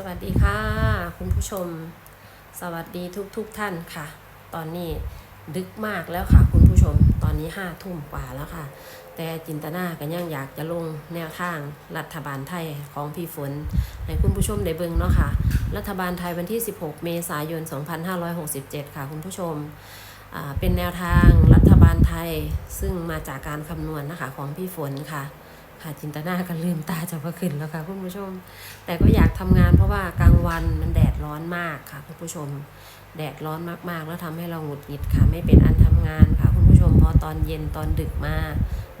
สวัสดีค่ะ คุณผู้ชม สวัสดีทุกทุกท่านค่ะ ตอนนี้ดึกมากแล้วค่ะ คุณผู้ชม ตอนนี้ห้าทุ่มกว่าแล้วค่ะ แต่จินตนาก็ยังอยากจะลงแนวทางรัฐบาลไทยของพี่ฝน ให้คุณผู้ชมได้เบิ่งเนาะค่ะ รัฐบาลไทยวันที่ 16 เมษายน 2567 ค่ะ คุณผู้ชมเป็นแนวทางรัฐบาลไทยซึ่งมาจากการคำนวณนะคะของพี่ฝนค่ะ ค่ะจินตนาก็ลืมตาจะพอขึ้นแล้วค่ะคุณผู้ชม แต่ก็อยากทำงานเพราะว่ากลางวันมันแดดร้อนมากค่ะคุณผู้ชม แดดร้อนมากๆ แล้วทำให้เราหงุดหงิดค่ะ ไม่เป็นอันทำงานค่ะ คุณผู้ชมพอตอนเย็นตอนดึกมา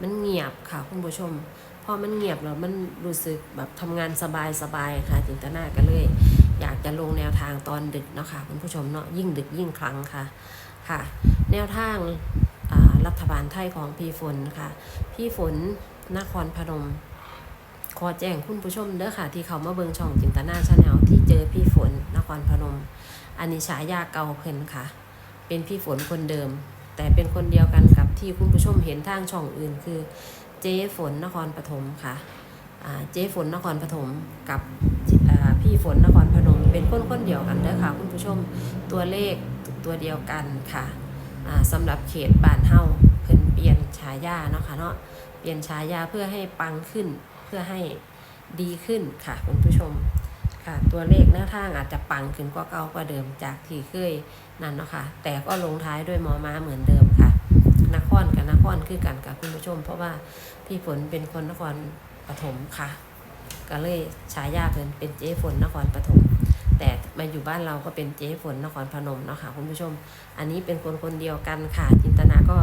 มันเงียบค่ะคุณผู้ชมพอมันเงียบแล้วมันรู้สึกแบบทำงานสบายๆค่ะจินตนาก็เลย อยากจะลงแนวทางตอนดึกเนาะค่ะคุณผู้ชมเนาะยิ่งดึกยิ่งครั้งค่ะค่ะ แนวทางรัฐบาลไทยของพี่ฝนค่ะ พี่ฝน นครพนม ขอแจ้งคุณผู้ชมเด้อค่ะ ที่เขามาเบิงช่องจินตนาชาแนลที่เจอพี่ฝนนครพนม อันนี้ฉายาเก่าเพิ่นค่ะ เป็นพี่ฝนคนเดิม แต่เป็นคนเดียวกันกับที่คุณผู้ชมเห็นทางช่องอื่น คือเจ๊ฝนนครปฐมค่ะเจ๊ฝนนครปฐมกับพี่ฝนนครพนม เป็นคนคนเดียวกันเด้อค่ะ คุณผู้ชมตัวเลขตัวเดียวกันค่ะอ่าสำหรับเขตบ้านเฮาเพิ่นเปลี่ยนฉายาเนาะค่ะเนาะ ลี่ยนฉายาเพื่อให้ปังขึ้น เพื่อให้ดีขึ้นค่ะคุณผู้ชมค่ะตัวเลขหน้าทางอาจจะปังขึ้นกว่าเก่ากว่าเดิมจากที่เคยนั่นเนาะค่ะแต่ก็ลงท้ายด้วยมอม้าเหมือนเดิมค่ะนครกับนครคือกันกับคุณผู้ชม เพราะว่าพี่ฝนเป็นคนนครปฐมค่ะ ก็เลยฉายาเพิ่นเป็นเจ๊ฝนนครปฐมแต่มาอยู่บ้านเราก็เป็นเจ๊ฝนนครพนมเนาะค่ะคุณผู้ชม อันนี้เป็นคนคนเดียวกันค่ะจินตนาก็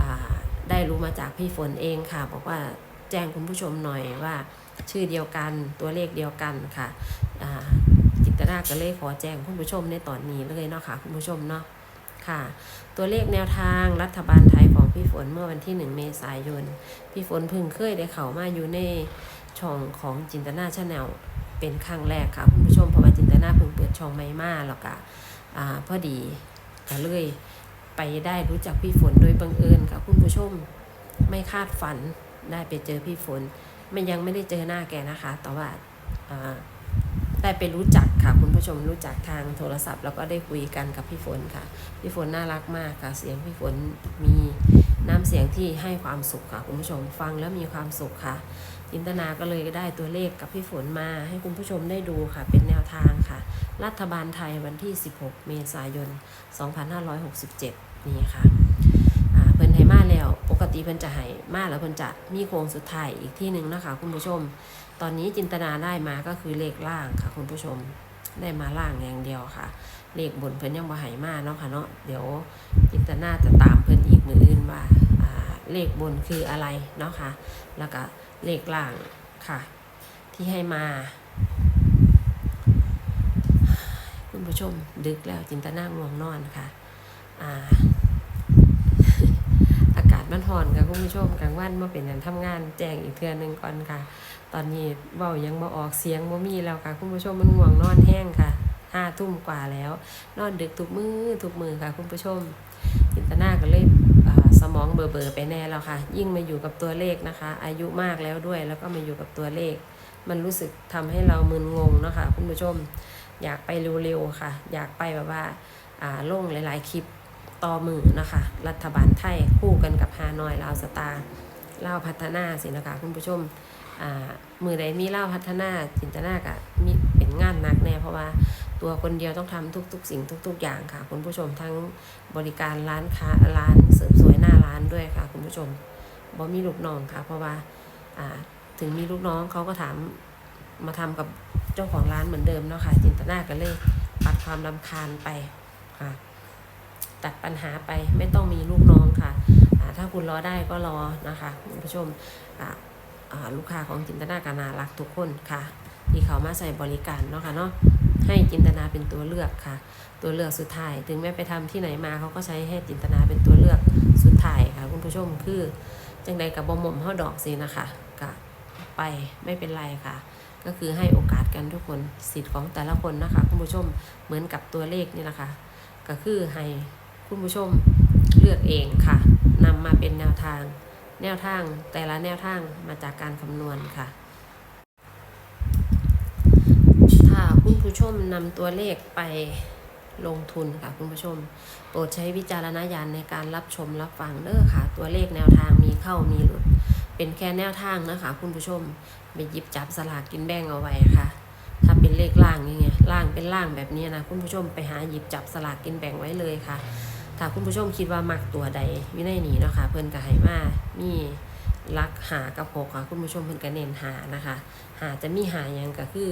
อ่า ได้รู้มาจากพี่ฝนเองค่ะ บอกว่าแจ้งคุณผู้ชมหน่อยว่าชื่อเดียวกันตัวเลขเดียวกันค่ะจิตนาก็เลยขอแจ้งคุณผู้ชมในตอนนี้เลยเนาะค่ะคุณผู้ชมเนาะค่ะ ตัวเลขแนวทางรัฐบาลไทยของพี่ฝนเมื่อวันที่ 1 เมษายน พี่ฝนพึ่งเคยได้เข้ามาอยู่ในช่องของจินตนาชาแนลเป็นครั้งแรกค่ะคุณผู้ชมเพราะว่าจินตนาเพิ่งเปิดช่องใหม่มาแล้วก็อ่าพอดีก็เลย ไปได้รู้จักพี่ฝนโดยบังเอิญค่ะคุณผู้ชม ไม่คาดฝันได้ไปเจอพี่ฝนไม่ยังไม่ได้เจอหน้าแกนะคะ แต่ว่าอ่าได้ไปรู้จักค่ะคุณผู้ชมรู้จักทางโทรศัพท์ แล้วก็ได้คุยกันกับพี่ฝนค่ะ พี่ฝนน่ารักมากค่ะ เสียงพี่ฝนมีน้ำเสียงที่ให้ความสุขค่ะคุณผู้ชมฟังแล้วมีความสุขค่ะจินตนาก็เลยได้ตัวเลขกับพี่ฝนมาให้คุณผู้ชมได้ดูค่ะเป็นแนวทางค่ะ รัฐบาลไทยวันที่ 16 เมษายน 2567 นี่ค่ะอ่าเพิ่นให้มาแล้ว ปกติเพิ่นจะให้มาแล้วเพิ่นจะมีโครงสุดท้ายอีกที่หนึ่งนะคะคุณผู้ชม ตอนนี้จินตนาได้มาก็คือเลขล่างค่ะ คุณผู้ชมได้มาล่างอย่างเดียวค่ะ เลขบนเพิ่นยังบ่ให้มาเนาะค่ะเนาะเดี๋ยวจินตนาจะตามเพิ่นอีกมืออื่นว่าอ่าเลขบนคืออะไรเนาะค่ะ แล้วก็เลขล่างค่ะ ที่ให้มา คุณ ผู้ชม ดึกแล้วจินตนาง่วงนอนค่ะอ่าอากาศมันร้อนค่ะคุณผู้ชมกลางวันมาเป็นอย่างทำงานแจ้งอีกเทือนหนึ่งก่อนค่ะ ตอนนี้เว้ายังมาออกเสียงบ่มีแล้วค่ะคุณผู้ชมมันง่วงนอนแห้งค่ะห้าทุ่มกว่าแล้ว นอนดึกทุกมือทุกมือค่ะคุณผู้ชม จินตนาก็เลยสมองเบอเบอไปแน่แล้วค่ะ ยิ่งมาอยู่กับตัวเลขนะคะ อายุมากแล้วด้วย แล้วก็มาอยู่กับตัวเลข มันรู้สึกทำให้เรามึนงงเนาะค่ะคุณผู้ชม อยากไปเร็วๆค่ะ อยากไปแบบว่าอ่าลงหลายๆคลิปต่อมือนะคะ รัฐบาลไทยคู่กันกับฮานอยลาวสตาร์ลาวพัฒนาสินะคะคุณผู้ชมอ่ามือใดมีเล่าวพัฒนาจินตนากะมีเป็นงานหนักแน่เพราะว่าตัวคนเดียวต้องทำทุก ๆ สิ่งทุก ๆ อย่างค่ะ คุณผู้ชมทั้งบริการร้านค้าร้านเสริมสวยหน้าร้านด้วยค่ะ คุณผู้ชมบ่มีลูกน้องค่ะ เพราะว่าอ่าถึงมีลูกน้องเขาก็ถามมาทำกับ เจ้าของร้านเหมือนเดิมเนาะค่ะ จินตนาก็เลยปัดความรำคาญไปค่ะ ตัดปัญหาไปไม่ต้องมีลูกน้องค่ะถ้าคุณรอได้ก็รอนะคะคุณผู้ชมลูกค้าของจินตนาการนารักทุกคนค่ะ ที่เขามาใส่บริการเนาะค่ะเนาะให้จินตนาเป็นตัวเลือกค่ะ ตัวเลือกสุดท้าย ถึงแม้ไปทำที่ไหนมาเขาก็ใช้ให้จินตนาเป็นตัวเลือกสุดท้ายค่ะ คุณผู้ชมคือจังใดกับบอมมเฮาดอกสินะคะก็ไปไม่เป็นไรค่ะ ก็คือให้โอกาสกันทุกคนสิทธิ์ของแต่ละคนนะคะคุณผู้ชมเหมือนกับตัวเลขนี่แหละค่ะก็คือให้คุณผู้ชมเลือกเองค่ะนำมาเป็นแนวทาง แนวทางแต่ละแนวทางมาจากการคำนวณค่ะ ถ้าคุณผู้ชมนำตัวเลขไปลงทุนค่ะคุณผู้ชม โปรดใช้วิจารณญาณในการรับชมรับฟังเด้อค่ะ ตัวเลขแนวทางมีเข้ามีหลุด เป็นแค่แนวทางนะคะ คุณผู้ชมไปหยิบจับสลากกินแบ่งเอาไว้ค่ะ ถ้าเป็นเลขล่างนี่ไงล่างเป็นล่างแบบนี้นะคุณผู้ชมไปหาหยิบจับสลากกินแบ่งไว้เลยค่ะ ถ้าคุณผู้ชมคิดว่ามักตัวใดอยู่ในนี้เนาะค่ะเพิ่นก็ให้มามีลักหากับหกค่ะ คุณผู้ชมเพิ่นก็เน้นหานะคะ หาจะมีหายังก็คือ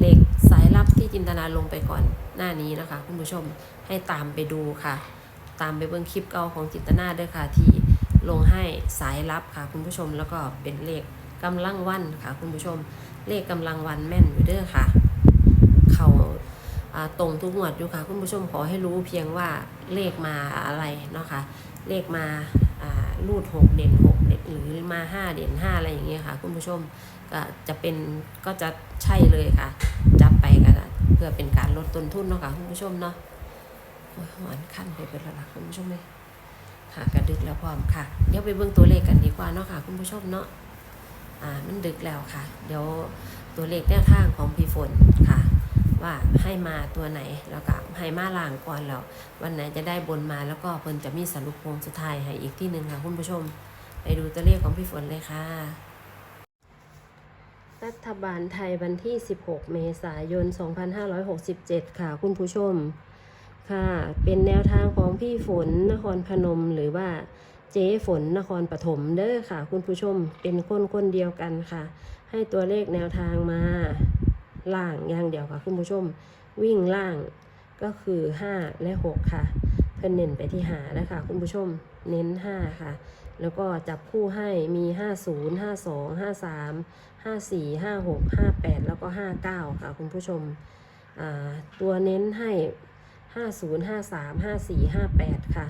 เลขสายลับที่จินตนาลงไปก่อนหน้านี้นะคะ คุณผู้ชมให้ตามไปดูค่ะ ตามไปเบิ่งคลิปเก่าของจินตนาด้วยค่ะที่ ลงให้สายลับค่ะคุณผู้ชมแล้วก็เป็นเลขกำลังวันค่ะคุณผู้ชม เลขกำลังวันแม่นอยู่เด้อค่ะ เขาตรงทุกงวดอยู่ค่ะ คุณผู้ชมขอให้รู้เพียงว่าเลขมาอะไรเนาะค่ะเลขมาอ่ารูดหกเด่นหกเด่นหรือมาห้าเด่นห้าอะไรอย่างเงี้ยค่ะ คุณผู้ชมก็จะเป็นก็จะใช่เลยค่ะจับไปกันเพื่อเป็นการลดต้นทุนเนาะค่ะคุณผู้ชมเนาะหวานขั้นไปเป็นระดับคุณผู้ชมเลย ค่ะกระดึกแล้วพร้อมค่ะ เดี๋ยวไปเบิ่งตัวเลขกันดีกว่าเนาะค่ะคุณผู้ชมเนาะอ่ามันดึกแล้วค่ะ เดี๋ยวตัวเลขแนวทางของพี่ฝนค่ะ ว่าให้มาตัวไหนแล้วก็ให้มาล่างก่อนแล้ววันไหนจะได้บนมาแล้วก็เพิ่นจะมีสรุปโค้งสุดท้ายให้อีกที่หนึ่งค่ะคุณผู้ชม ไปดูตัวเลขของพี่ฝนเลยค่ะรัฐบาลไทยวันที่ 16 เมษายน 2567 ค่ะ คุณผู้ชม ค่ะ เป็นแนวทางของพี่ฝนนครพนมหรือว่าเจ๊ฝนนครปฐมเด้อค่ะ คุณผู้ชมเป็นคนคนเดียวกันค่ะ ให้ตัวเลขแนวทางมาล่างอย่างเดียวค่ะ คุณผู้ชม วิ่งล่างก็คือ 5 และ 6 ค่ะ เพิ่นเน้นไปที่หานะคะ คุณผู้ชมเน้น 5 ค่ะ แล้วก็จับคู่ให้มี 50 52 53 54 56 58 แล้วก็ 59 ค่ะ คุณผู้ชมตัวเน้นให้ 50 53 54 58 ค่ะ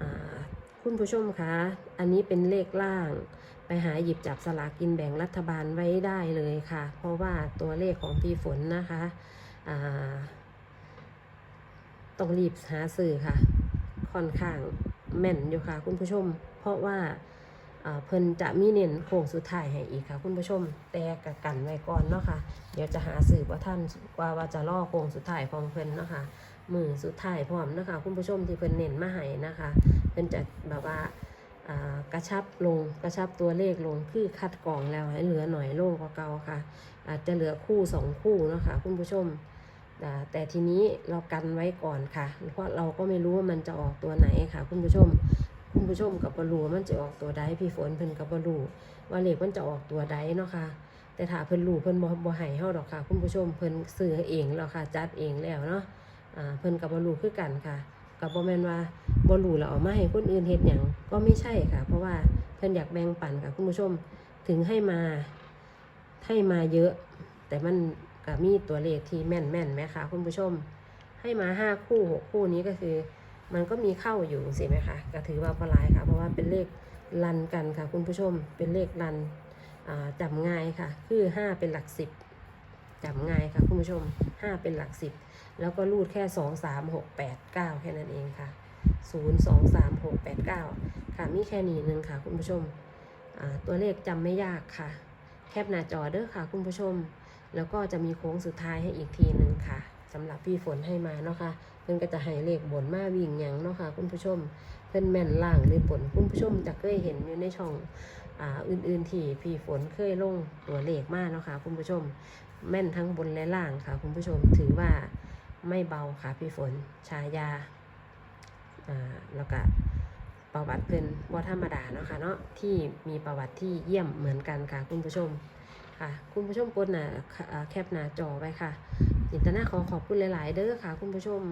อ่าคุณผู้ชมคะอันนี้เป็นเลขล่าง ไปหาหยิบจับสลากกินแบ่งรัฐบาลไว้ได้เลยค่ะ เพราะว่าตัวเลขของพี่ฝนนะคะต้องรีบหาสื่อค่ะ ค่อนข้างแม่นอยู่ค่ะ คุณผู้ชม เพราะว่าอ่าเพิ่นจะมีเน้นโค้งสุดท้ายให้อีกค่ะ คุณผู้ชม แต่กะกันไว้ก่อนเนาะค่ะ เดี๋ยวจะหาสื่อว่าท่านว่าว่าจะล่อโค้งสุดท้ายของเพิ่นเนาะค่ะ มือสุดท้ายพร้อมนะคะ คุณผู้ชมที่เพิ่นเน้นมาให้นะคะเพิ่นจะแบบว่ากระชับลงกระชับตัวเลขลงคือคัดกรองแล้วให้เหลือหน่อยโล่งกว่าเก่าค่ะ อาจจะเหลือคู่สองคู่เนาะค่ะคุณผู้ชมแต่ทีนี้เรากันไว้ก่อนค่ะ เพราะเราก็ไม่รู้ว่ามันจะออกตัวไหนค่ะ คุณผู้ชม คุณผู้ชมกับบรูมันจะออกตัวใดพี่ฝนเพิ่นกับบรูว่าเลขมันจะออกตัวใดเนาะค่ะ แต่ถ้าเพิ่นรู้เพิ่นบ่บ่ให้เฮาดอกค่ะ คุณผู้ชมเพิ่นซื้อเองแล้วค่ะ จัดเองแล้วเนาะ เพิ่นกับบรูคือกันค่ะกับบ่แมนว่าบ่รู้แล้วเอามาให้คนอื่นเฮ็ดหยังก็ไม่ใช่ค่ะ เพราะว่าเพิ่นอยากแบ่งปันค่ะคุณผู้ชมถึงให้มาให้มาเยอะ แต่มันก็มีตัวเลขที่แม่นแม่นไหมคะคุณผู้ชม ให้มาห้าคู่หกคู่นี้ก็คือ มันก็มีเข้าอยู่สิไหมคะก็ถือว่าพอหลายค่ะ เพราะว่าเป็นเลขรันกันค่ะ คุณผู้ชมเป็นเลขรันอ่าจำง่ายค่ะ คือห้าเป็นหลักสิบจำง่ายค่ะ คุณผู้ชมห้าเป็นหลักสิบ แล้วก็รูดแค่สองสามหกแปดเก้าแค่นั้นเองค่ะศูนย์สองสามหกแปดเก้าค่ะมีแค่นี้หนึ่งค่ะคุณผู้ชม ตัวเลขจำไม่ยากค่ะ แคปหน้าจอเด้อค่ะคุณผู้ชม แล้วก็จะมีโค้งสุดท้ายให้อีกทีหนึ่งค่ะสำหรับพี่ฝนให้มาเนาะค่ะเพิ่นก็จะให้เลขบนมาวิ่งหยังเนาะค่ะคุณผู้ชม เพิ่นแม่นล่างหรือผลคุณผู้ชมจะเคยเห็นอยู่ในช่องอ่าอื่นๆที่พี่ฝนเคยลงตัวเลขมาเนาะค่ะคุณผู้ชม แม่นทั้งบนและล่างค่ะ คุณผู้ชมถือว่า ไม่เบาค่ะพี่ฝนชายาอ่าแล้วก็ประวัติเพิ่นว่ธรรมดาเนาะค่ะเนาะที่มีประวัติที่เยี่ยมเหมือนกันค่ะคุณผู้ชมค่ะ คุณผู้ชมกดหน้าอ่าแคปหน้าจอไว้ค่ะจินตนาขอขอบคุณหลาย ๆ เด้อค่ะ คุณผู้ชม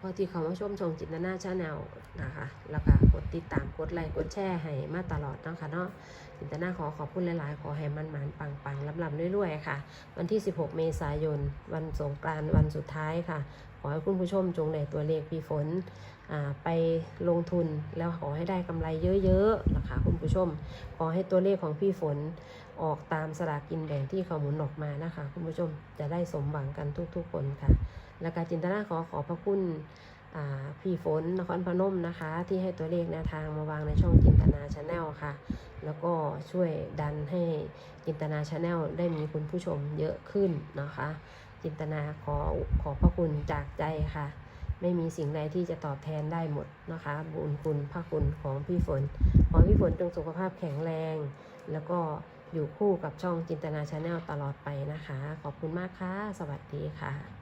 พอที่เขามาชมชมจินตนาชาแนลนะคะ แล้วก็กดติดตามกดไลค์กดแชร์ให้มาตลอดนะคะเนาะจินตนาขอขอบคุณหลายๆ ขอให้มันหมานปังปังลำลำๆรวยๆค่ะ วันที่ 16 เมษายน วันสงกรานต์วันสุดท้ายค่ะ ขอให้คุณผู้ชมจงได้ตัวเลขพี่ฝนไปลงทุนแล้วขอให้ได้กำไรเยอะๆนะคะคุณผู้ชม ขอให้ตัวเลขของพี่ฝนออกตามสลากกินแบ่งที่เขาหมุนออกมานะคะ คุณผู้ชมจะได้สมหวังกันทุกๆคนค่ะ และการจินตนาขอขอบพระคุณพี่ฝนนครพนมนะคะ ที่ให้ตัวเลขแนวทางมาวางในช่องจินตนาชาแนลค่ะ แล้วก็ช่วยดันให้จินตนาชาแนลได้มีคุณผู้ชมเยอะขึ้นนะคะ จินตนาขอขอพระคุณจากใจค่ะ ไม่มีสิ่งใดที่จะตอบแทนได้หมดนะคะ บุญคุณพระคุณของพี่ฝน ขอพี่ฝนจงสุขภาพแข็งแรง แล้วก็อยู่คู่กับช่องจินตนาชาแนลตลอดไปนะคะ ขอบคุณมากค่ะ สวัสดีค่ะ